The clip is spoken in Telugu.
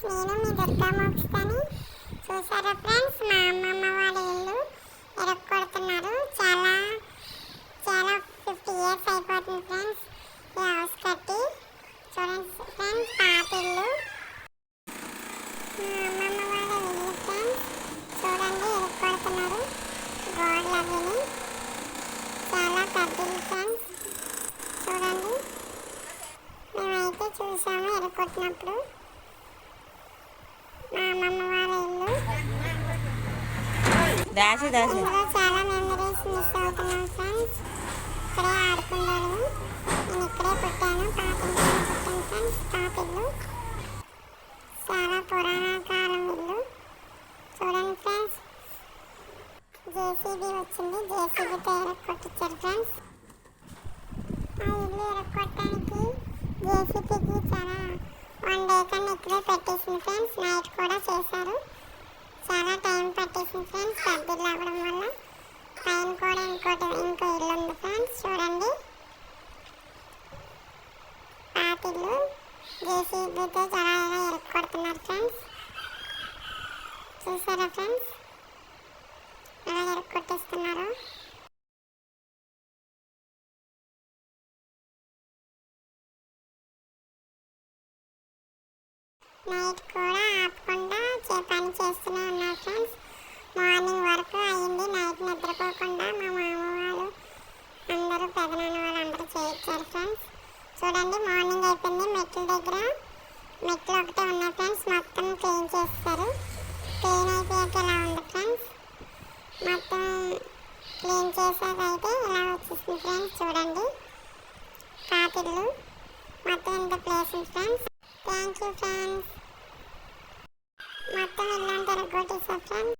ఫ్రెండ్స్ నేను మీ దుర్గా మోక్షని చూసారా ఫ్రెండ్స్ మా అమ్మమ్మ వాళ్ళ ఇల్లు ఎరక్కొడుతున్నారు చాలా చాలా ఫిఫ్టీ ఇయర్స్ అయిపోతుంది ఫ్రెండ్స్ ఈ హౌస్ కట్టి. చూడండి ఫ్రెండ్స్ పాత ఇల్లు. మా అమ్మమ్మ వాళ్ళ ఇల్లు ఫ్రెండ్స్ చూడండి ఎరక్కొడుతున్నారు గోడలు అవిని. చాలా పెద్ద ఇల్లు ఫ్రెండ్స్ చూడండి. మేమైతే చూసాము ఎరగొట్టినప్పుడు మా అమ్మమ్మ వాళ్ళ ఇల్లు దాసి దాసి. చాలా మెమరీస్ మిస్ అవుతున్నాం ఫ్రెండ్స్ ఇక్కడే ఆడుకున్నాను. నేను ఇక్కడే పుట్టాను. పాప పుట్టాను ఫ్రెండ్స్ పాప ఇల్లు చాలా పురాణ కాలం ఇల్లు చూడండి ఫ్రెండ్స్ జేసీబీ వచ్చింది. జేసీబీతో ఎరక్కొట్టించారు ఫ్రెండ్స్ ఆ ఇల్లు ఎరక్కొట్టడానికి జేసీబీకి చాలా వన్ డే కన్నా ఎక్కువే పెట్టేసింది ఫ్రెండ్స్ నైట్ కూడా చేశాను ఫ్రెండ్స్ పెద్ద ఇల్లు అవ్వడం వల్ల పైన కూడా ఇంకోటి ఇంకో ఇల్లు ఉంది ఫ్రెండ్స్ చూడండి. పాత ఇల్లు జేసీబీతో చాలా ఎలా ఫ్రెండ్స్. చూసారా ఫ్రెండ్స్? అలా ఎరగొట్టేస్తున్నారు నైట్ కూడా ఆపకుండా చే- పని చేస్తూనే ఉన్నారు ఫ్రెండ్స్ మార్నింగ్ వరకు అయింది నైట్ నిద్రపోకుండా మా మామ వాళ్ళు అందరూ పెదనాన్న వాళ్ళందరూ చేయించారు ఫ్రెండ్స్ చూడండి మార్నింగ్ అయిపోయింది. మెట్ల దగ్గర మెట్లు ఒకటే ఉన్నాయి ఫ్రెండ్స్ మొత్తం క్లీన్ చేస్తారు క్లీన్ అయిపోయాక ఇలా ఉంది ఫ్రెండ్స్ మొత్తం క్లీన్ చేసాక అయితే ఇలా వచ్చేసింది ఫ్రెండ్స్ చూడండి. పాతిళ్ళు మొత్తం ఇంత ప్లేస్ ఉంది ఫ్రెండ్స్ థ్యాంక్ యూ ఫ్రెండ్స్ మొత్తం ఇల్లంతా కొట్టేసా ఫ్రెండ్స్